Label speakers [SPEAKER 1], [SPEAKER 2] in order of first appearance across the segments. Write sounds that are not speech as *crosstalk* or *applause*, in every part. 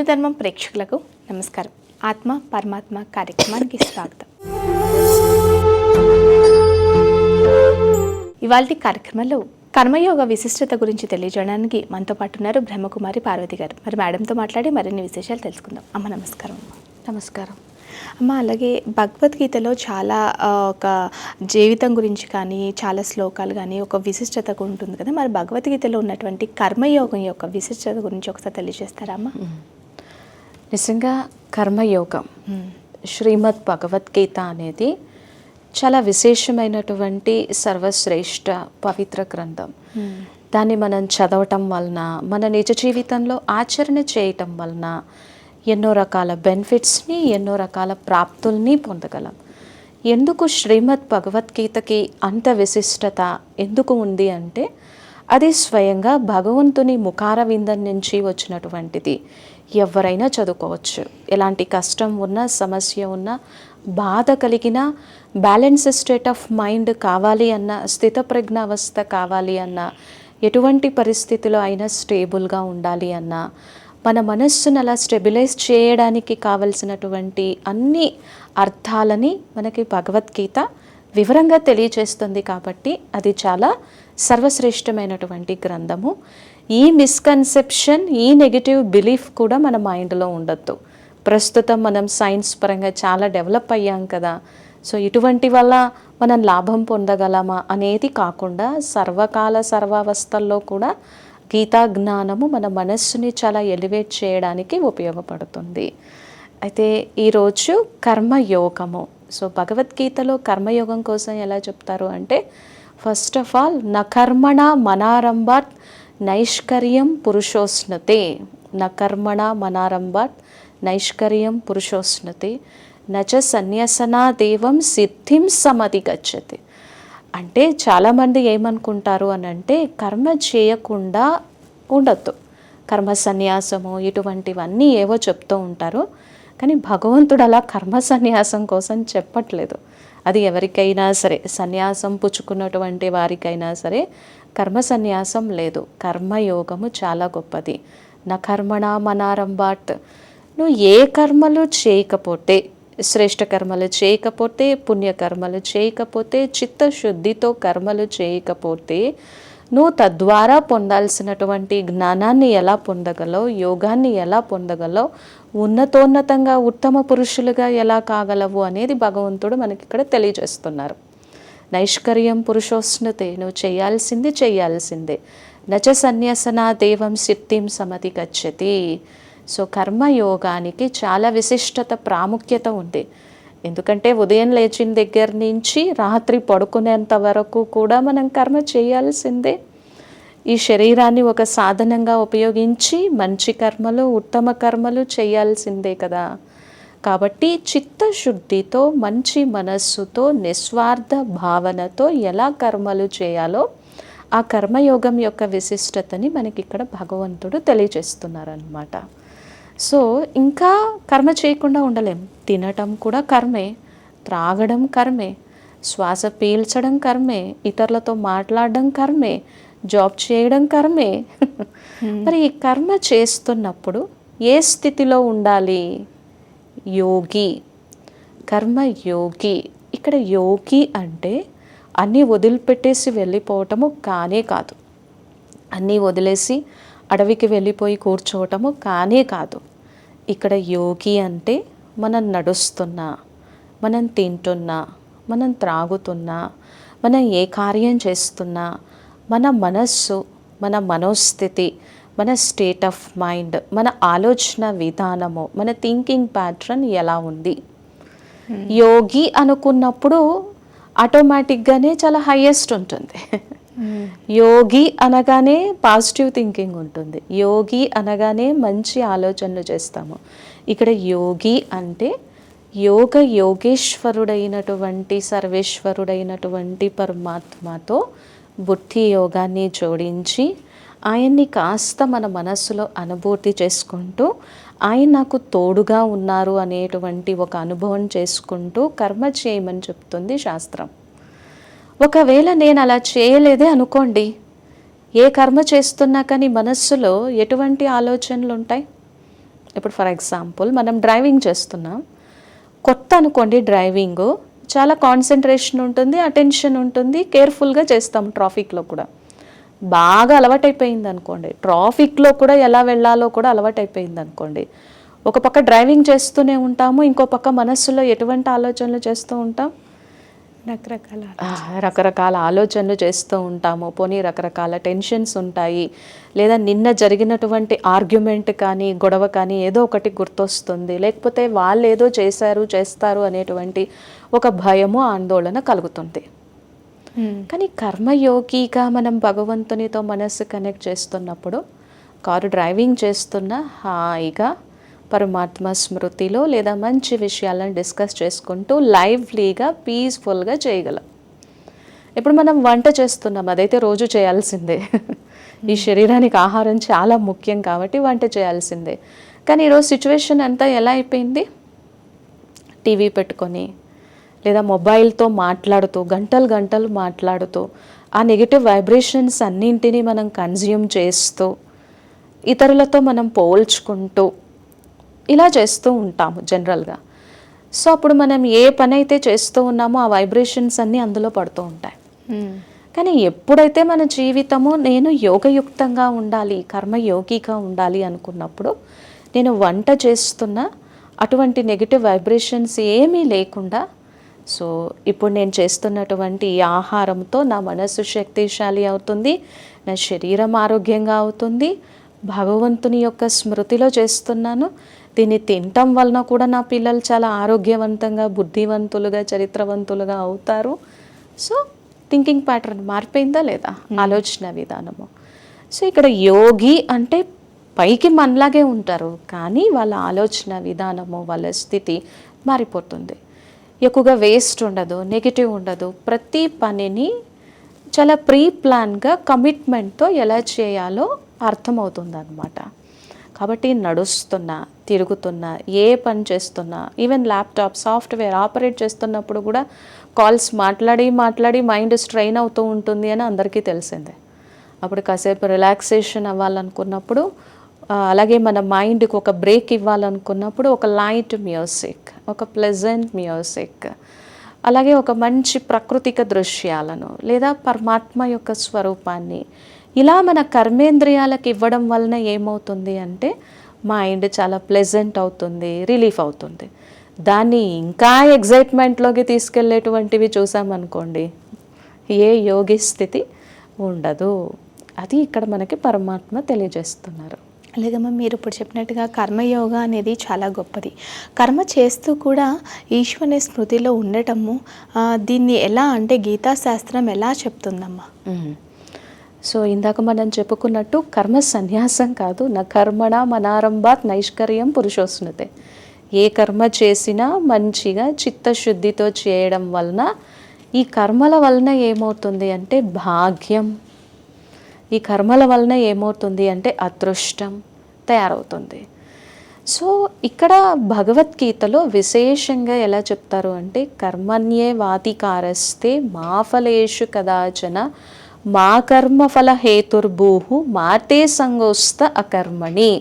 [SPEAKER 1] హిందూ ధర్మం ప్రేక్షకులకు నమస్కారం. ఆత్మ పరమాత్మ కార్యక్రమానికి స్వాగతం. ఇవాళ కార్యక్రమంలో కర్మయోగ విశిష్టత గురించి తెలియజేయడానికి మనతో పాటు ఉన్నారు బ్రహ్మకుమారి పార్వతి గారు. మరి మేడంతో మాట్లాడి మరిన్ని విశేషాలు తెలుసుకుందాం. అమ్మ నమస్కారం అమ్మ.
[SPEAKER 2] నమస్కారం.
[SPEAKER 1] అమ్మ అలాగే భగవద్గీతలో చాలా ఒక జీవితం గురించి కానీ చాలా శ్లోకాలు కానీ ఒక విశిష్టత ఉంటుంది కదా. మరి భగవద్గీతలో ఉన్నటువంటి కర్మయోగం యొక్క విశిష్టత గురించి ఒకసారి తెలియజేస్తారా అమ్మ?
[SPEAKER 2] నిజంగా కర్మయోగం. శ్రీమద్ భగవద్గీత అనేది చాలా విశేషమైనటువంటి సర్వశ్రేష్ఠ పవిత్ర గ్రంథం. దాన్ని మనం చదవటం వలన మన నిజ జీవితంలో ఆచరణ చేయటం వలన ఎన్నో రకాల బెనిఫిట్స్ని ఎన్నో రకాల ప్రాప్తుల్ని పొందగలం ఎందుకు శ్రీమద్ భగవద్గీతకి అంత విశిష్టత ఎందుకు ఉంది అంటే అది స్వయంగా భగవంతుని ముఖార విందం నుంచి వచ్చినటువంటిది ఎవరైనా చదువుకోవచ్చు. ఎలాంటి కష్టం ఉన్నా సమస్య ఉన్నా బాధ కలిగిన బ్యాలెన్స్ స్టేట్ ఆఫ్ మైండ్ కావాలి అన్న స్థితప్రజ్ఞ అవస్థ కావాలి అన్న ఎటువంటి పరిస్థితిలో అయినా స్టేబుల్గా ఉండాలి అన్నా మన మనస్సును అలా స్టెబిలైజ్ చేయడానికి కావలసినటువంటి అన్ని అర్థాలని మనకి భగవద్గీత వివరంగా తెలియచేస్తుంది కాబట్టి అది చాలా సర్వశ్రేష్టమైనటువంటి గ్రంథము. ఈ మిస్కన్సెప్షన్ ఈ నెగిటివ్ బిలీఫ్ కూడా మన మైండ్లో ఉండొద్దు. ప్రస్తుతం మనం సైన్స్ పరంగా చాలా డెవలప్ అయ్యాం కదా. సో ఇటువంటి వల్ల మనం లాభం పొందగలమా అనేది కాకుండా సర్వకాల సర్వావస్థల్లో కూడా గీతా జ్ఞానము మన మనస్సుని చాలా ఎలివేట్ చేయడానికి ఉపయోగపడుతుంది. అయితే ఈరోజు కర్మయోగము. సో భగవద్గీతలో కర్మయోగం కోసం ఎలా చెప్తారు అంటే ఫస్ట్ ఆఫ్ ఆల్ నకర్మణ మనారంభాత్ నైష్కర్యం పురుషోస్నతే నకర్మణ మనారంభాత్ నైష్కర్యం పురుషోష్ణతే నచ సన్యాసనా దేవం సిద్ధిం సమతి గచ్చతి అంటే చాలామంది ఏమనుకుంటారు అని అంటే కర్మ చేయకుండా ఉండొద్దు. కర్మ సన్యాసము ఇటువంటివన్నీ ఏవో చెప్తూ ఉంటారు. కానీ భగవంతుడు అలా కర్మ సన్యాసం కోసం చెప్పట్లేదు. అది ఎవరికైనా సరే సన్యాసం పుచ్చుకున్నటువంటి వారికైనా సరే కర్మ సన్యాసం లేదు. కర్మయోగము చాలా గొప్పది. నా కర్మణ మనారంభాట్ నువ్వు ఏ కర్మలు చేయకపోతే శ్రేష్ఠ కర్మలు చేయకపోతే పుణ్యకర్మలు చేయకపోతే చిత్తశుద్ధితో కర్మలు చేయకపోతే నువ్వు తద్వారా పొందాల్సినటువంటి జ్ఞానాన్ని ఎలా పొందగలవు యోగాన్ని ఎలా పొందగలవు ఉన్నతోన్నతంగా ఉత్తమ పురుషులుగా ఎలా కాగలవు అనేది భగవంతుడు మనకి ఇక్కడ తెలియజేస్తున్నారు. నైష్కర్యం పురుషోష్ణతే నువ్వు చేయాల్సింది చేయాల్సిందే. నచ సన్యాసనా దేవం సిద్ధిం సమతి గచ్చతి. సో కర్మయోగానికి చాలా విశిష్టత ప్రాముఖ్యత ఉంది. ఎందుకంటే ఉదయం లేచిన దగ్గర నుంచి రాత్రి పడుకునేంత వరకు కూడా మనం కర్మ చేయాల్సిందే. ఈ శరీరాన్ని ఒక సాధనంగా ఉపయోగించి మంచి కర్మలు ఉత్తమ కర్మలు చేయాల్సిందే కదా. కాబట్టి చిత్తశుద్ధితో మంచి మనస్సుతో నిస్వార్థ భావనతో ఎలా కర్మలు చేయాలో ఆ కర్మయోగం యొక్క విశిష్టతని మనకి ఇక్కడ భగవంతుడు తెలియజేస్తున్నారనమాట సో ఇంకా కర్మ చేయకుండా ఉండలేం. తినటం కూడా కర్మే త్రాగడం కర్మే శ్వాస పీల్చడం కర్మే ఇతరులతో మాట్లాడడం కర్మే జాబ్ చేయడం కర్మే. మరి ఈ కర్మ చేస్తున్నప్పుడు ఏ స్థితిలో ఉండాలి? యోగి. కర్మ యోగి. ఇక్కడ యోగి అంటే అన్నీ వదిలిపెట్టేసి వెళ్ళిపోవటము కానే కాదు. అన్నీ వదిలేసి అడవికి వెళ్ళిపోయి కూర్చోవటము కానే కాదు. ఇక్కడ యోగి అంటే మనం నడుస్తున్నా మనం తింటున్నా మనం త్రాగుతున్నా మనం ఏ కార్యం చేస్తున్నా మన మనస్సు మన మనోస్థితి మన స్టేట్ ఆఫ్ మైండ్ మన ఆలోచన విధానము మన థింకింగ్ ప్యాటర్న్ ఎలా ఉంది? యోగి అనుకున్నప్పుడు ఆటోమేటిక్గానే చాలా హైయెస్ట్ ఉంటుంది. యోగి అనగానే పాజిటివ్ థింకింగ్ ఉంటుంది. యోగి అనగానే మంచి ఆలోచనలు చేస్తాము. ఇక్కడ యోగి అంటే యోగ యోగేశ్వరుడైనటువంటి సర్వేశ్వరుడైనటువంటి పరమాత్మతో బుద్ధి యోగాన్ని జోడించి ఆయన్ని కాస్త మన మనస్సులో అనుభూతి చేసుకుంటూ ఆయన నాకు తోడుగా ఉన్నారు అనేటువంటి ఒక అనుభవం చేసుకుంటూ కర్మ చేయమని చెప్తుంది శాస్త్రం. ఒకవేళ నేను అలా చేయలేదే అనుకోండి ఏ కర్మ చేస్తున్నా కానీ మనస్సులో ఎటువంటి ఆలోచనలు ఉంటాయి? ఇప్పుడు ఫర్ ఎగ్జాంపుల్ మనం డ్రైవింగ్ చేస్తున్నాం. కొత్త అనుకోండి డ్రైవింగ్ చాలా కాన్సన్ట్రేషన్ ఉంటుంది అటెన్షన్ ఉంటుంది కేర్ఫుల్గా చేస్తాం ట్రాఫిక్లో కూడా. బాగా అలవాటైపోయింది అనుకోండి. ట్రాఫిక్లో కూడా ఎలా వెళ్ళాలో కూడా అలవాటైపోయింది అనుకోండి. ఒక పక్క డ్రైవింగ్ చేస్తూనే ఉంటాము ఇంకో పక్క మనస్సులో ఎటువంటి ఆలోచనలు చేస్తూ ఉంటాం?
[SPEAKER 1] రకరకాల
[SPEAKER 2] రకరకాల ఆలోచనలు చేస్తూ ఉంటాము. పోనీ రకరకాల టెన్షన్స్ ఉంటాయి. లేదా నిన్న జరిగినటువంటి ఆర్గ్యుమెంట్ కానీ గొడవ కానీ ఏదో ఒకటి గుర్తొస్తుంది. లేకపోతే వాళ్ళు ఏదో చేశారు చేస్తారు అనేటువంటి ఒక భయము ఆందోళన కలుగుతుంది. కానీ కర్మయోగిగా మనం భగవంతునితో మనస్సు కనెక్ట్ చేస్తున్నప్పుడు కారు డ్రైవింగ్ చేస్తున్న హాయిగా పరమాత్మ స్మృతిలో లేదా మంచి విషయాలను డిస్కస్ చేసుకుంటూ లైవ్లీగా పీస్ఫుల్గా చేయగలం. ఇప్పుడు మనం వంట చేస్తున్నాం అదైతే రోజు చేయాల్సిందే. ఈ శరీరానికి ఆహారం చాలా ముఖ్యం కాబట్టి వంట చేయాల్సిందే. కానీ ఈరోజు సిచ్యువేషన్ అంతా ఎలా అయిపోయింది? టీవీ పెట్టుకొని లేదా మొబైల్తో మాట్లాడుతూ గంటలు గంటలు మాట్లాడుతూ ఆ నెగిటివ్ వైబ్రేషన్స్ అన్నింటినీ మనం కన్జ్యూమ్ చేస్తూ ఇతరులతో మనం పోల్చుకుంటూ ఇలా చేస్తూ ఉంటాము జనరల్గా సో అప్పుడు మనం ఏ పని అయితే చేస్తూ ఉన్నామో ఆ వైబ్రేషన్స్ అన్నీ అందులో పడుతూ ఉంటాయి. కానీ ఎప్పుడైతే మన జీవితము నేను యోగయుక్తంగా ఉండాలి కర్మయోగిగా ఉండాలి అనుకున్నప్పుడు నేను వంట చేస్తున్న అటువంటి నెగిటివ్ వైబ్రేషన్స్ ఏమీ లేకుండా సో ఇప్పుడు నేను చేస్తున్నటువంటి ఈ ఆహారంతో నా మనసు శక్తిశాలి అవుతుంది నా శరీరం ఆరోగ్యంగా అవుతుంది. భగవంతుని యొక్క స్మృతిలో చేస్తున్నాను. దీన్ని తినటం వలన కూడా నా పిల్లలు చాలా ఆరోగ్యవంతంగా బుద్ధివంతులుగా చరిత్రవంతులుగా అవుతారు. సో థింకింగ్ ప్యాటర్న్ మారిపోయిందా లేదా? ఆలోచన విధానము. సో ఇక్కడ యోగి అంటే పైకి మనలాగే ఉంటారు కానీ వాళ్ళ ఆలోచన విధానము వాళ్ళ స్థితి మారిపోతుంది. ఎక్కువగా వేస్ట్ ఉండదు నెగిటివ్ ఉండదు. ప్రతి పనిని చాలా ప్రీ ప్లాన్గా కమిట్మెంట్తో ఎలా చేయాలో అర్థమవుతుంది అనమాట కాబట్టి నడుస్తున్నా తిరుగుతున్నా ఏ పని చేస్తున్నా ఈవెన్ ల్యాప్టాప్ సాఫ్ట్వేర్ ఆపరేట్ చేస్తున్నప్పుడు కూడా కాల్స్ మాట్లాడి మాట్లాడి మైండ్ స్ట్రెయిన్ అవుతూ ఉంటుంది అని అందరికీ తెలిసిందే. అప్పుడు కాసేపు రిలాక్సేషన్ అవ్వాలనుకున్నప్పుడు అలాగే మన మైండ్కి ఒక బ్రేక్ ఇవ్వాలనుకున్నప్పుడు ఒక లైట్ మ్యూజిక్ ఒక ప్లెజెంట్ మ్యూజిక్ అలాగే ఒక మంచి ప్రాకృతిక దృశ్యాలను లేదా పరమాత్మ యొక్క స్వరూపాన్ని ఇలా మన కర్మేంద్రియాలకు ఇవ్వడం వలన ఏమవుతుంది అంటే మైండ్ చాలా ప్లెజెంట్ అవుతుంది రిలీఫ్ అవుతుంది. దాన్ని ఇంకా ఎగ్జైట్మెంట్లోకి తీసుకెళ్ళేటువంటివి చూసామనుకోండి ఏ యోగి స్థితి ఉండదు. అది ఇక్కడ మనకి పరమాత్మ తెలియజేస్తున్నారు.
[SPEAKER 1] లేదమ్మా మీరు ఇప్పుడు చెప్పినట్టుగా కర్మయోగ అనేది చాలా గొప్పది. కర్మ చేస్తూ కూడా ఈశ్వరుని స్మృతిలో ఉండటము దీన్ని ఎలా అంటే గీతాశాస్త్రం ఎలా చెప్తుందమ్మా?
[SPEAKER 2] సో ఇందాక మనం చెప్పుకున్నట్టు కర్మ సన్యాసం కాదు నా కర్మణ మనారంభాత్ నైష్కర్యం పురుషోస్నతే ఏ కర్మ చేసినా మంచిగా చిత్తశుద్ధితో చేయడం వలన ఈ కర్మల వలన ఏమవుతుంది అంటే భాగ్యం. ఈ కర్మల వలన ఏమవుతుంది అంటే అదృష్టం తయారవుతుంది. సో ఇక్కడ భగవద్గీతలో విశేషంగా ఎలా చెప్తారు అంటే కర్మణ్యే వాతికారస్తే మా ఫలేషు కదాచన మా కర్మఫల హేతుర్భూ మాతే సంగోస్త అకర్మణి.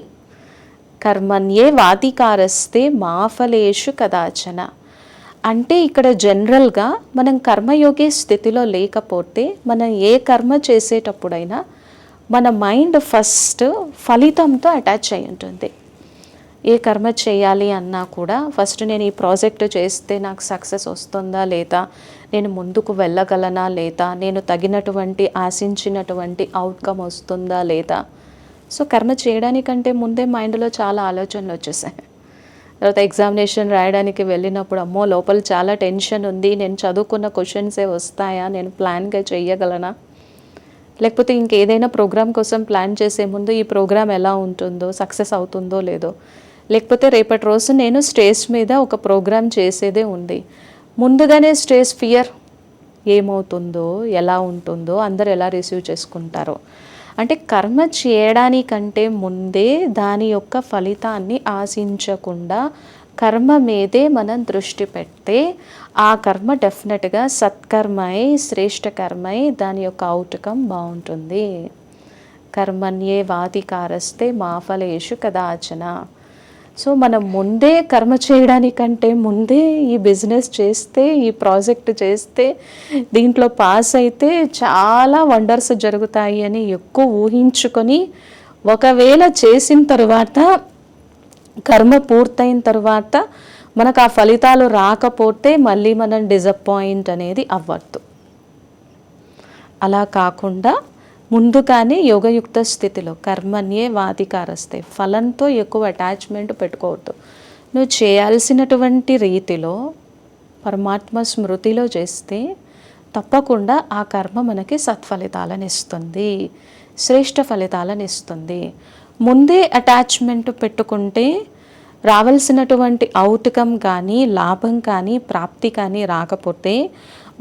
[SPEAKER 2] కర్మణ్యే వాతికారస్తే మా ఫలేషు కదాచన. అంటే ఇక్కడ జనరల్గా మనం కర్మయోగి స్థితిలో లేకపోతే మనం ఏ కర్మ చేసేటప్పుడైనా మన మైండ్ ఫస్ట్ ఫలితంతో అటాచ్ అయి ఉంటుంది. ఏ కర్మ చేయాలి అన్నా కూడా ఫస్ట్ నేను ఈ ప్రాజెక్ట్ చేస్తే నాకు సక్సెస్ వస్తుందా లేదా నేను ముందుకు వెళ్ళగలనా లేదా నేను తగినటువంటి ఆశించినటువంటి అవుట్కమ్ వస్తుందా లేదా. సో కర్మ చేయడానికంటే ముందే మైండ్లో చాలా ఆలోచనలు వచ్చేసాయి. తర్వాత ఎగ్జామినేషన్ రాయడానికి వెళ్ళినప్పుడు అమ్మో లోపల చాలా టెన్షన్ ఉంది నేను చదువుకున్న క్వశ్చన్సే వస్తాయా నేను ప్లాన్గా చేయగలనా? లేకపోతే ఇంకేదైనా ప్రోగ్రామ్ కోసం ప్లాన్ చేసే ముందు ఈ ప్రోగ్రామ్ ఎలా ఉంటుందో సక్సెస్ అవుతుందో లేదో. లేకపోతే రేపటి రోజు నేను స్టేజ్ మీద ఒక ప్రోగ్రామ్ చేసేదే ఉంది. ముందుగానే స్టేజ్ ఫియర్ ఏమవుతుందో ఎలా ఉంటుందో అందరు ఎలా రిసీవ్ చేసుకుంటారో. అంటే కర్మ చేయడానికంటే ముందే దాని యొక్క ఫలితాన్ని ఆశించకుండా కర్మ మీదే మనం దృష్టి పెడితే ఆ కర్మ డెఫినెట్గా సత్కర్మై శ్రేష్ట కర్మై దాని యొక్క అవుట్కమ్ బాగుంటుంది. కర్మణ్యే వాతికారస్తే మాఫలేషు కదాచన. సో మనం ముందే కర్మ చేయడానికంటే ముందే ఈ బిజినెస్ చేస్తే ఈ ప్రాజెక్ట్ చేస్తే దీంట్లో పాస్ అయితే చాలా వండర్స్ జరుగుతాయి అని ఎక్కువ ఊహించుకొని ఒకవేళ చేసిన తర్వాత కర్మ పూర్తయిన తర్వాత మనకు ఆ ఫలితాలు రాకపోతే మళ్ళీ మనం డిసప్పాయింట్ అనేది అవ్వద్దు. అలా కాకుండా ముందుగానే యోగయుక్త స్థితిలో కర్మన్యే వాధికారస్తే ఫలంతో ఎక్కువ అటాచ్మెంట్ పెట్టుకోవద్దు. నువ్వు చేయాల్సినటువంటి రీతిలో పరమాత్మ స్మృతిలో చేస్తే తప్పకుండా ఆ కర్మ మనకి సత్ఫలితాలను ఇస్తుంది శ్రేష్ట ఫలితాలను ఇస్తుంది. ముందే అటాచ్మెంట్ పెట్టుకుంటే రావాల్సినటువంటి ఔటకం కానీ లాభం కానీ ప్రాప్తి కానీ రాకపోతే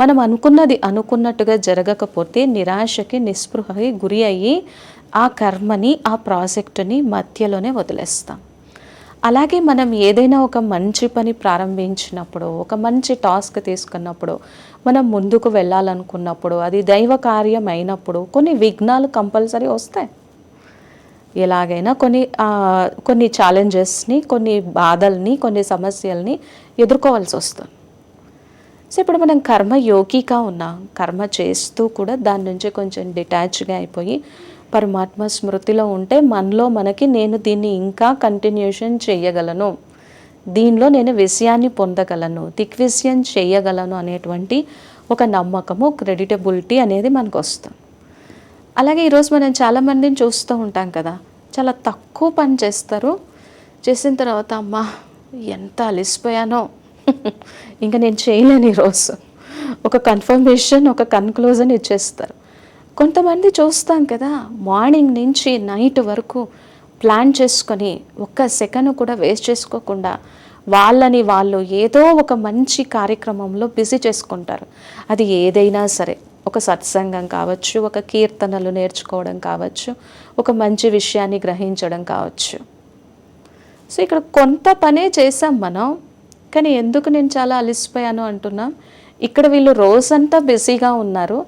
[SPEAKER 2] మనం అనుకున్నది అనుకున్నట్టుగా జరగకపోతే నిరాశకి నిస్పృహకి గురి అయ్యి ఆ కర్మని ఆ ప్రాజెక్టుని మధ్యలోనే వదిలేస్తాం. అలాగే మనం ఏదైనా ఒక మంచి పని ప్రారంభించినప్పుడు ఒక మంచి టాస్క్ తీసుకున్నప్పుడు మనం ముందుకు వెళ్ళాలనుకున్నప్పుడు అది దైవ కార్యం అయినప్పుడు కొన్ని విఘ్నాలు కంపల్సరీ వస్తాయి. ఎలాగైనా కొన్ని కొన్ని ఛాలెంజెస్ని కొన్ని బాధల్ని కొన్ని సమస్యల్ని ఎదుర్కోవాల్సి వస్తుంది. సో ఇప్పుడు మనం కర్మ యోగిగా ఉన్నాం. కర్మ చేస్తూ కూడా దాని నుంచి కొంచెం డిటాచ్గా అయిపోయి పరమాత్మ స్మృతిలో ఉంటే మనలో మనకి నేను దీన్ని ఇంకా కంటిన్యూషన్ చేయగలను. దీనిలో నేను విషయాన్ని పొందగలను. దిగ్విషయం చేయగలను అనేటువంటి ఒక నమ్మకము క్రెడిటబిలిటీ అనేది మనకు వస్తుంది. అలాగే ఈరోజు మనం చాలామందిని చూస్తూ ఉంటాం కదా. చాలా తక్కువ పని చేస్తారు. చేసిన తర్వాత అమ్మా ఎంత అలిసిపోయానో. *laughs* ఇంకా నేను చేయలేను ఈరోజు ఒక కన్ఫర్మేషన్ ఒక కన్క్లూజన్ ఇచ్చేస్తారు. కొంతమంది చూస్తాం కదా మార్నింగ్ నుంచి నైట్ వరకు ప్లాన్ చేసుకొని ఒక్క సెకండ్ కూడా వేస్ట్ చేసుకోకుండా వాళ్ళని వాళ్ళు ఏదో ఒక మంచి కార్యక్రమంలో బిజీ చేసుకుంటారు. అది ఏదైనా సరే. ఒక సత్సంగం కావచ్చు ఒక కీర్తనలు నేర్చుకోవడం కావచ్చు ఒక మంచి విషయాన్ని గ్రహించడం కావచ్చు. సో ఇక్కడ కొంత పనే చేసాం మనం కానీ ఎందుకు నేను చాలా అలిసిపోయాను అంటున్నాం? ఇక్కడ వీళ్ళు రోజంతా బిజీగా ఉన్నారు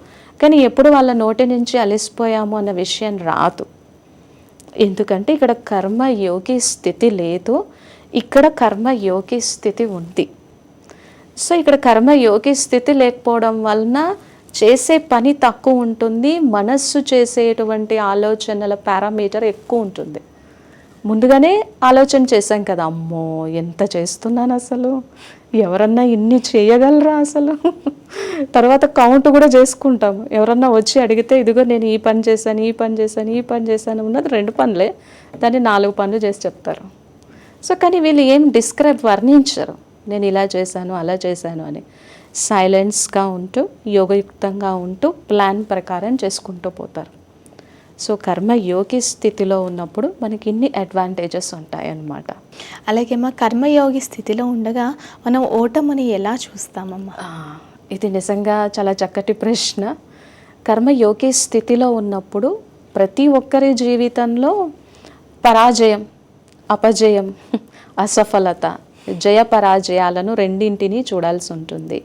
[SPEAKER 2] కానీ ఎప్పుడు వాళ్ళ నోటి నుంచి అలిసిపోయాము అన్న విషయం రాదు. ఎందుకంటే ఇక్కడ కర్మ యోగి స్థితి లేదు ఇక్కడ కర్మ యోగి స్థితి ఉంది. సో ఇక్కడ కర్మ యోగి స్థితి లేకపోవడం వలన చేసే పని తక్కువ ఉంటుంది మనస్సు చేసేటువంటి ఆలోచనల పారామీటర్ ఎక్కువ ఉంటుంది. ముందుగానే ఆలోచన చేశాం కదా అమ్మో ఎంత చేస్తున్నాను అసలు? ఎవరన్నా ఇన్ని చేయగలరా అసలు? తర్వాత కౌంట్ కూడా చేసుకుంటాం. ఎవరన్నా వచ్చి అడిగితే ఇదిగో నేను ఈ పని చేశాను ఈ పని చేశాను ఈ పని చేశాను ఉన్నది రెండు పనులే దాన్ని నాలుగు పనులు చేసి చెప్తారు. సో కానీ వీళ్ళు ఏం డిస్క్రైబ్ వర్ణించరు. నేను ఇలా చేశాను అలా చేశాను అని. సైలెన్స్గా ఉంటూ యోగయుక్తంగా ఉంటూ ప్లాన్ ప్రకారం చేసుకుంటూ పోతారు. సో కర్మ యోగి స్థితిలో ఉన్నప్పుడు మనకి ఇన్ని అడ్వాంటేజెస్ ఉంటాయన్నమాట.
[SPEAKER 1] అలాగే మా కర్మయోగి స్థితిలో ఉండగా మనం ఓటమిని ఎలా చూస్తామమ్మా?
[SPEAKER 2] ఇది నిజంగా చాలా చక్కటి ప్రశ్న. కర్మయోగి స్థితిలో ఉన్నప్పుడు ప్రతి ఒక్కరి జీవితంలో పరాజయం అపజయం అసఫలత జయపరాజయాలను రెండింటిని రెండింటినీ చూడాల్సి ఉంటుంది.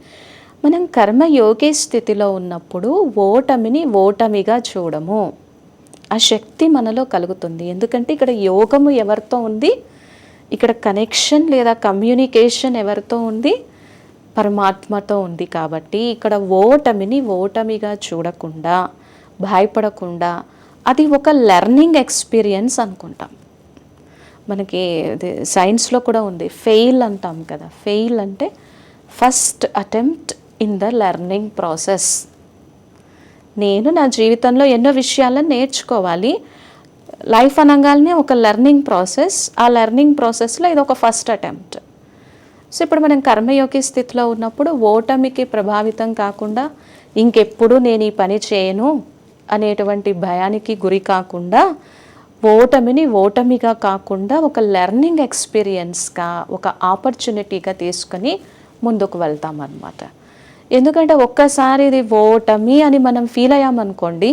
[SPEAKER 2] మనం కర్మయోగి స్థితిలో ఉన్నప్పుడు ఓటమిని ఓటమిగా చూడము. ఆ శక్తి మనలో కలుగుతుంది. ఎందుకంటే ఇక్కడ యోగము ఎవరితో ఉంది? ఇక్కడ కనెక్షన్ లేదా కమ్యూనికేషన్ ఎవరితో ఉంది? పరమాత్మతో ఉంది కాబట్టి ఇక్కడ ఓటమిని ఓటమిగా చూడకుండా భయపడకుండా అది ఒక లెర్నింగ్ ఎక్స్పీరియన్స్ అనుకుంటాం. మనకి సైన్స్లో కూడా ఉంది. ఫెయిల్ అంటాం కదా. ఫెయిల్ అంటే first attempt in the learning process నేను నా జీవితంలో ఎన్నో విషయాలను నేర్చుకోవాలి. లైఫ్ అనగానే ఒక లెర్నింగ్ ప్రాసెస్ ఆ లెర్నింగ్ ప్రాసెస్లో ఇది ఒక ఫస్ట్ అటెంప్ట్ సో ఇప్పుడు మనం కర్మయోగి స్థితిలో ఉన్నప్పుడు ఓటమికి ప్రభావితం కాకుండా ఇంకెప్పుడు నేను ఈ పని చేయను అనేటువంటి భయానికి గురి కాకుండా ఓటమిని ఓటమిగా కాకుండా ఒక లెర్నింగ్ ఎక్స్పీరియన్స్గా ఒక ఆపర్చునిటీగా తీసుకొని ముందుకు వెళ్తాం అన్నమాట ఎందుకంటే ఒక్కసారి ఇది ఓటమి అని మనం ఫీల్ అయ్యామనుకోండి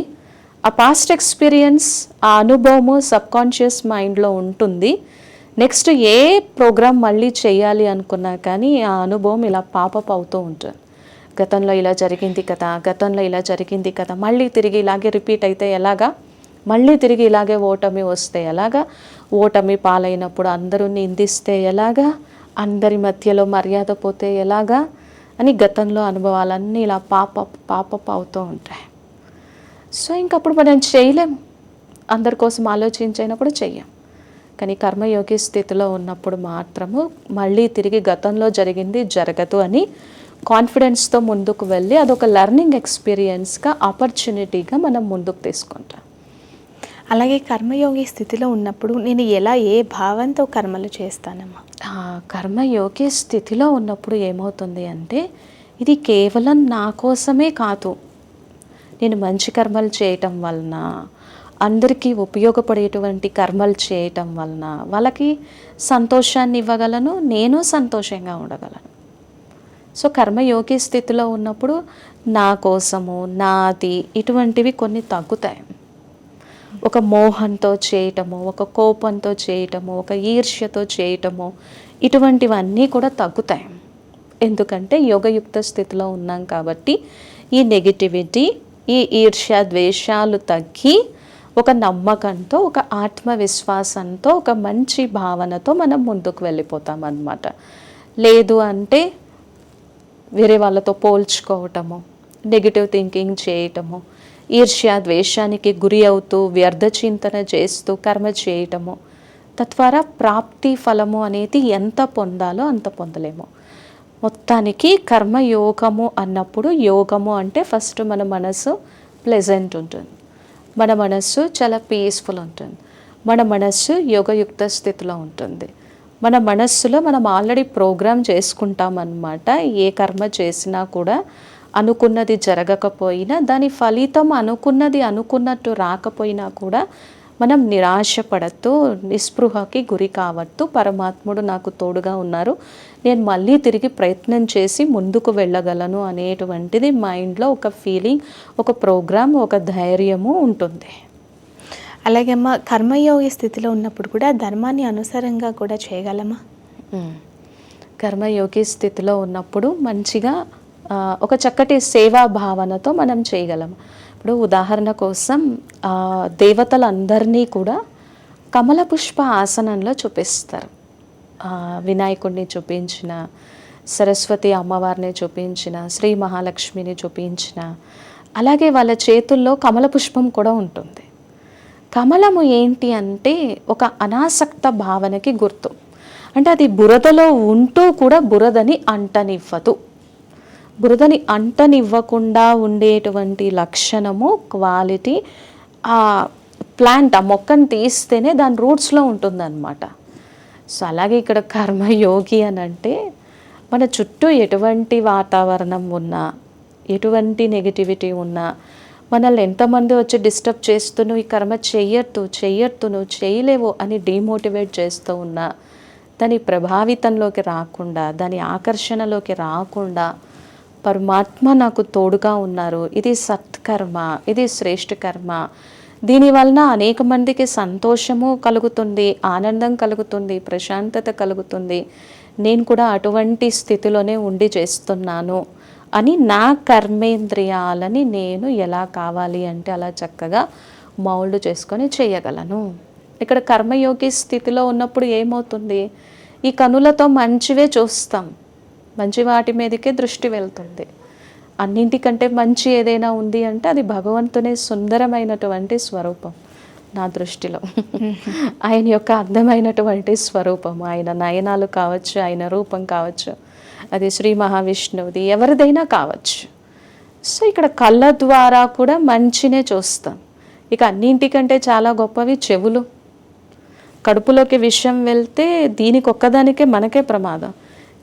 [SPEAKER 2] ఆ పాస్ట్ ఎక్స్పీరియన్స్ ఆ అనుభవము సబ్కాన్షియస్ మైండ్లో ఉంటుంది. నెక్స్ట్ ఏ ప్రోగ్రామ్ మళ్ళీ చేయాలి అనుకున్నా కానీ ఆ అనుభవం ఇలా పాపప్ అవుతూ ఉంటుంది. గతంలో ఇలా జరిగింది కదా గతంలో ఇలా జరిగింది కదా మళ్ళీ తిరిగి ఇలాగే రిపీట్ అయితే ఎలాగా? మళ్ళీ తిరిగి ఇలాగే ఓటమి వస్తే ఎలాగా? ఓటమి పాలైనప్పుడు అందరూ నిందిస్తే ఎలాగా? అందరి మధ్యలో మర్యాద పోతే ఎలాగా? అని గతంలో అనుభవాలన్నీ ఇలా పాప పాపప్ అవుతూ ఉంటాయి. సో ఇంకప్పుడు మనం చేయలేము అందరి కోసం ఆలోచించైనా కూడా చెయ్యం. కానీ కర్మయోగి స్థితిలో ఉన్నప్పుడు మాత్రము మళ్ళీ తిరిగి గతంలో జరిగింది జరగదు అని కాన్ఫిడెన్స్తో ముందుకు వెళ్ళి అదొక లెర్నింగ్ ఎక్స్పీరియన్స్గా ఆపర్చునిటీగా మనం ముందుకు తీసుకుంటాం.
[SPEAKER 1] అలాగే కర్మయోగి స్థితిలో ఉన్నప్పుడు నేను ఎలా ఏ భావంతో కర్మలు చేస్తానమ్మా?
[SPEAKER 2] కర్మయోగి స్థితిలో ఉన్నప్పుడు ఏమవుతుంది అంటే ఇది కేవలం నా కోసమే కాదు. నేను మంచి కర్మలు చేయటం వలన అందరికీ ఉపయోగపడేటువంటి కర్మలు చేయటం వలన వాళ్ళకి సంతోషాన్ని ఇవ్వగలను నేను సంతోషంగా ఉండగలను. సో కర్మయోగి స్థితిలో ఉన్నప్పుడు నా కోసము నాది ఇటువంటివి కొన్ని తగ్గుతాయి. ఒక మోహంతో చేయటము ఒక కోపంతో చేయటము ఒక ఈర్ష్యతో చేయటము ఇటువంటివన్నీ కూడా తగ్గుతాయి. ఎందుకంటే యోగయుక్త స్థితిలో ఉన్నాం కాబట్టి ఈ నెగిటివిటీ ఈ ఈర్ష్య ద్వేషాలు తగ్గి ఒక నమ్మకంతో ఒక ఆత్మవిశ్వాసంతో ఒక మంచి భావనతో మనం ముందుకు వెళ్ళిపోతాం అన్నమాట లేదు అంటే వేరే వాళ్ళతో పోల్చుకోవటము నెగిటివ్ థింకింగ్ చేయటము ఈర్ష్య ద్వేషానికి గురి అవుతూ వ్యర్థ చింతన చేస్తూ కర్మ చేయటము తద్వారా ప్రాప్తి ఫలము అనేది ఎంత పొందాలో అంత పొందలేము. మొత్తానికి కర్మయోగము అన్నప్పుడు యోగము అంటే ఫస్ట్ మన మనసు ప్లెజెంట్ ఉంటుంది. మన మనస్సు చాలా పీస్ఫుల్ ఉంటుంది. మన మనస్సు యోగయుక్త స్థితిలో ఉంటుంది. మన మనస్సులో మనం ఆల్రెడీ ప్రోగ్రామ్ చేసుకుంటాం అన్నమాట ఏ కర్మ చేసినా కూడా అనుకున్నది జరగకపోయినా దాని ఫలితం అనుకున్నది అనుకున్నట్టు రాకపోయినా కూడా మనం నిరాశపడద్దు నిస్పృహకి గురి కావద్దు పరమాత్ముడు నాకు తోడుగా ఉన్నారు. నేను మళ్ళీ తిరిగి ప్రయత్నం చేసి ముందుకు వెళ్ళగలను అనేటువంటిది మైండ్లో ఒక ఫీలింగ్ ఒక ప్రోగ్రామ్ ఒక ధైర్యము ఉంటుంది.
[SPEAKER 1] అలాగే అమ్మ కర్మయోగి స్థితిలో ఉన్నప్పుడు కూడా ధర్మాన్ని అనుసారంగా కూడా చేయగలమా.
[SPEAKER 2] కర్మయోగి స్థితిలో ఉన్నప్పుడు మంచిగా ఒక చక్కటి సేవా భావనతో మనం చేయగలం. ఇప్పుడు ఉదాహరణ కోసం దేవతలందరినీ కూడా కమల పుష్ప ఆసనంలో చూపిస్తారు. వినాయకుడిని చూపించిన సరస్వతి అమ్మవారిని చూపించిన శ్రీ మహాలక్ష్మిని చూపించిన అలాగే వాళ్ళ చేతుల్లో కమల పుష్పం కూడా ఉంటుంది. కమలము ఏంటి అంటే ఒక అనాసక్త భావనకి గుర్తు. అంటే అది బురదలో ఉంటూ కూడా బురదని అంటనివ్వదు. బురదని అంటనివ్వకుండా ఉండేటువంటి లక్షణము క్వాలిటీ ఆ ప్లాంట్ ఆ మొక్కను తీస్తేనే దాని రూట్స్లో ఉంటుందన్నమాట. సో అలాగే ఇక్కడ కర్మయోగి అని అంటే మన చుట్టూ ఎటువంటి వాతావరణం ఉన్నా ఎటువంటి నెగిటివిటీ ఉన్నా మనల్ని ఎంతమంది వచ్చి డిస్టర్బ్ చేస్తూ ఈ కర్మ చెయ్యొద్దు చెయ్యొద్దు నువ్వు చేయలేవు అని డిమోటివేట్ చేస్తూ ఉన్నా దాని ప్రభావితంలోకి రాకుండా దాని ఆకర్షణలోకి రాకుండా పరమాత్మ నాకు తోడుగా ఉన్నారు. ఇది సత్కర్మ ఇది శ్రేష్ఠ కర్మ దీని వలన అనేక మందికి సంతోషము కలుగుతుంది ఆనందం కలుగుతుంది ప్రశాంతత కలుగుతుంది. నేను కూడా అటువంటి స్థితిలోనే ఉండి చేస్తున్నాను అని నా కర్మేంద్రియాలని నేను ఎలా కావాలి అంటే అలా చక్కగా మౌల్డ్ చేసుకొని చేయగలను. ఇక్కడ కర్మయోగి స్థితిలో ఉన్నప్పుడు ఏమవుతుంది? ఈ కనులతో మంచివే చూస్తాం. మంచి వాటి మీదకే దృష్టి వెళ్తుంది. అన్నింటికంటే మంచి ఏదైనా ఉంది అంటే అది భగవంతుని సుందరమైనటువంటి స్వరూపం నా దృష్టిలో. ఆయన యొక్క అందమైనటువంటి స్వరూపం ఆయన నయనాలు కావచ్చు ఆయన రూపం కావచ్చు అది శ్రీ మహావిష్ణువుది ఎవరిదైనా కావచ్చు. సో ఇక్కడ కళ్ళ ద్వారా కూడా మంచినే చూస్తాం. ఇక అన్నింటికంటే చాలా గొప్పవి చెవులు. కడుపులోకి విషయం వెళ్తే దీనికి ఒక్కదానికే మనకే ప్రమాదం.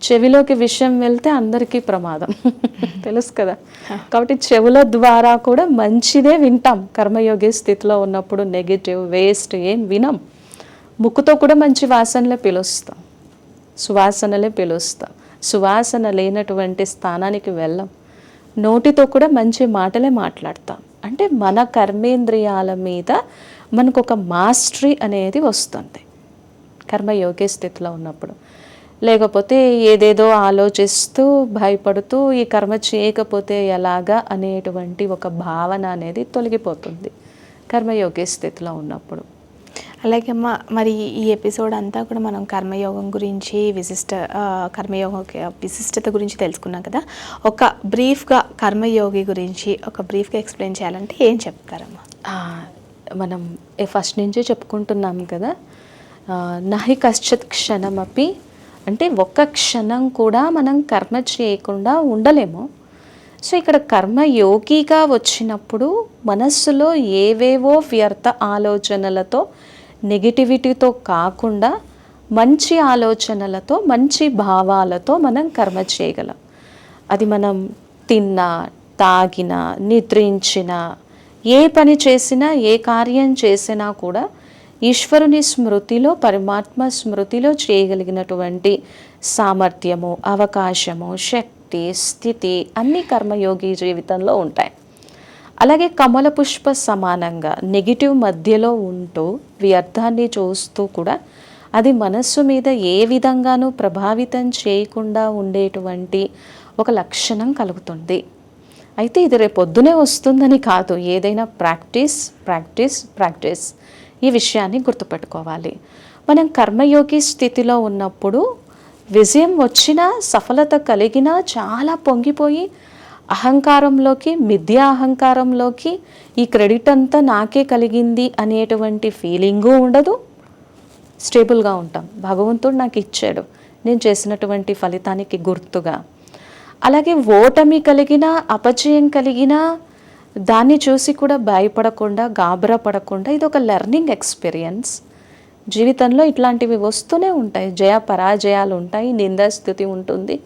[SPEAKER 2] చెవిలోకి విషం వెళ్తే అందరికీ ప్రమాదం. *laughs* తెలుసు కదా? కాబట్టి చెవుల ద్వారా కూడా మంచిదే వింటాం. కర్మయోగి స్థితిలో ఉన్నప్పుడు నెగిటివ్ వేస్ట్ ఏం వినం. ముక్కుతో కూడా మంచి వాసనలే పిలుస్తాం. సువాసనలే పిలుస్తాం. సువాసన లేనటువంటి స్థానానికి వెళ్ళం. నోటితో కూడా మంచి మాటలే మాట్లాడతాం. అంటే మన కర్మేంద్రియాల మీద మనకు ఒక మాస్టరీ అనేది వస్తుంది. కర్మయోగి స్థితిలో ఉన్నప్పుడు. లేకపోతే ఏదేదో ఆలోచిస్తూ భయపడుతూ ఈ కర్మ చేయకపోతే ఎలాగా అనేటువంటి ఒక భావన అనేది తొలగిపోతుంది. కర్మయోగి స్థితిలో ఉన్నప్పుడు.
[SPEAKER 1] అలాగే అమ్మ మరి ఈ ఎపిసోడ్ అంతా కూడా మనం కర్మయోగం గురించి విశిష్ట కర్మయోగం విశిష్టత గురించి తెలుసుకున్నాం కదా. ఒక బ్రీఫ్గా కర్మయోగి గురించి ఒక బ్రీఫ్గా ఎక్స్ప్లెయిన్ చేయాలంటే ఏం చెప్తారమ్మా?
[SPEAKER 2] మనం ఫస్ట్ నుంచి చెప్పుకుంటున్నాం కదా. నహి కశ్చిత్ క్షణమపి అంటే ఒక్క క్షణం కూడా మనం కర్మ చేయకుండా ఉండలేము. సో ఇక్కడ కర్మ యోగిగా వచ్చినప్పుడు మనస్సులో ఏవేవో వ్యర్థ ఆలోచనలతో నెగిటివిటీతో కాకుండా మంచి ఆలోచనలతో మంచి భావాలతో మనం కర్మ చేయగలం. అది మనం తిన్నా తాగినా నిద్రించినా ఏ పని చేసినా ఏ కార్యం చేసినా కూడా ఈశ్వరుని స్మృతిలో పరమాత్మ స్మృతిలో చేయగలిగినటువంటి సామర్థ్యము అవకాశము శక్తి స్థితి అన్ని కర్మయోగి జీవితంలో ఉంటాయి. అలాగే కమల పుష్ప సమానంగా నెగిటివ్ మధ్యలో ఉంటూ వ్యర్థాన్ని చూస్తూ కూడా అది మనస్సు మీద ఏ విధంగానూ ప్రభావితం చేయకుండా ఉండేటువంటి ఒక లక్షణం కలుగుతుంది. అయితే ఇది రేపొద్దునే వస్తుందని కాదు. ఏదైనా ప్రాక్టీస్ ప్రాక్టీస్ ప్రాక్టీస్. ఈ విషయాన్ని గుర్తుపెట్టుకోవాలి. మనం కర్మయోగి స్థితిలో ఉన్నప్పుడు విజయం వచ్చినా సఫలత కలిగినా చాలా పొంగిపోయి అహంకారంలోకి మిథ్యా అహంకారంలోకి ఈ క్రెడిట్ అంతా నాకే కలిగింది అనేటువంటి ఫీలింగు ఉండదు. స్టేబుల్గా ఉంటాం. భగవంతుడు నాకు ఇచ్చాడు. నేను చేసినటువంటి ఫలితానికి గుర్తుగా. అలాగే ఓటమి కలిగిన అపజయం కలిగిన దాన్ని చూసి కూడా భయపడకుండా గాబరా పడకుండా ఇది ఒక లెర్నింగ్ ఎక్స్పీరియన్స్ జీవితంలో ఇట్లాంటివి వస్తూనే ఉంటాయి. జయ పరాజయాలు ఉంటాయి నిందాస్థితి ఉంటుంది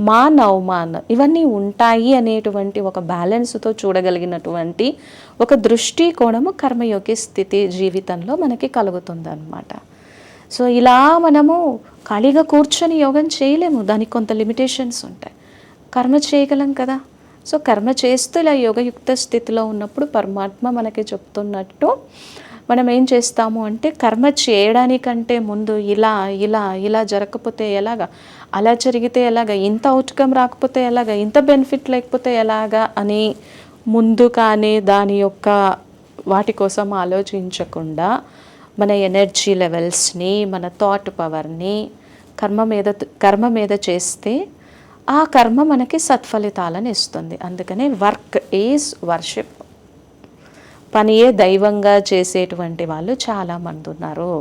[SPEAKER 2] మాన్ అవమాన్ ఇవన్నీ ఉంటాయి అనేటువంటి ఒక బ్యాలెన్స్తో చూడగలిగినటువంటి ఒక దృష్టికోణము కర్మయోగి స్థితి జీవితంలో మనకి కలుగుతుంది సో ఇలా మనము ఖాళీగా కూర్చొని యోగం చేయలేము. దానికి కొంత లిమిటేషన్స్ ఉంటాయి. కర్మ చేయగలం కదా? సో కర్మ చేస్తూ ఇలా యోగయుక్త స్థితిలో ఉన్నప్పుడు పరమాత్మ మనకి చెప్తున్నట్టు మనం ఏం చేస్తాము అంటే కర్మ చేయడానికంటే ముందు ఇలా ఇలా ఇలా జరగకపోతే ఎలాగా? అలా జరిగితే ఎలాగా? ఇంత అవుట్కమ్ రాకపోతే ఎలాగా? ఇంత బెనిఫిట్ లేకపోతే ఎలాగా? అని ముందుగానే దాని యొక్క వాటి కోసం ఆలోచించకుండా మన ఎనర్జీ లెవెల్స్ని మన థాట్ పవర్ని కర్మ మీద కర్మ మీద చేస్తే ఆ కర్మ మనకి సత్ఫలితాలను ఇస్తుంది. అందుకనే వర్క్ ఈజ్ వర్షిప్. పనియే దైవంగా చేసేటువంటి వాళ్ళు చాలామంది ఉన్నారు.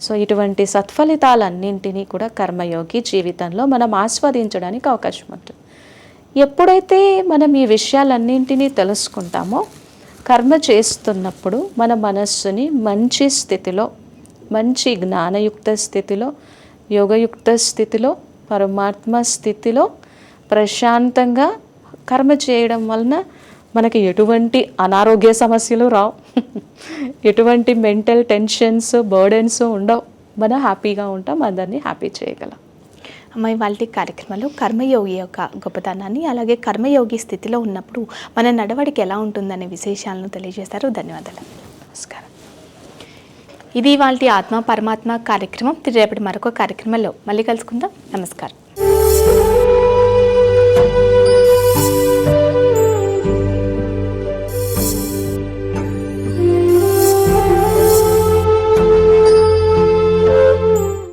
[SPEAKER 2] సో ఇటువంటి సత్ఫలితాలన్నింటినీ కూడా కర్మయోగి జీవితంలో మనం ఆస్వాదించడానికి అవకాశం ఉంటుంది. ఎప్పుడైతే మనం ఈ విషయాలన్నింటినీ తెలుసుకుంటామో కర్మ చేస్తున్నప్పుడు మన మనస్సుని మంచి స్థితిలో మంచి జ్ఞానయుక్త స్థితిలో యోగయుక్త స్థితిలో పరమాత్మ స్థితిలో ప్రశాంతంగా కర్మ చేయడం వలన మనకి ఎటువంటి అనారోగ్య సమస్యలు రావు. *laughs* ఎటువంటి మెంటల్ టెన్షన్స్ బర్డెన్స్ ఉండవు. మనం హ్యాపీగా ఉంటాం అందరినీ హ్యాపీ చేయగలం.
[SPEAKER 1] అమ్మాయి వాళ్ళ కార్యక్రమంలో కర్మయోగి యొక్క గొప్పతనాన్ని అలాగే కర్మయోగి స్థితిలో ఉన్నప్పుడు మన నడవడికి ఎలా ఉంటుందనే విశేషాలను తెలియజేస్తారు. ధన్యవాదాలు.
[SPEAKER 2] నమస్కారం.
[SPEAKER 1] ఇది వాళ్ళ ఆత్మ పరమాత్మ కార్యక్రమం. రేపటి మరొక కార్యక్రమంలో మళ్ళీ కలుసుకుందాం. నమస్కారం.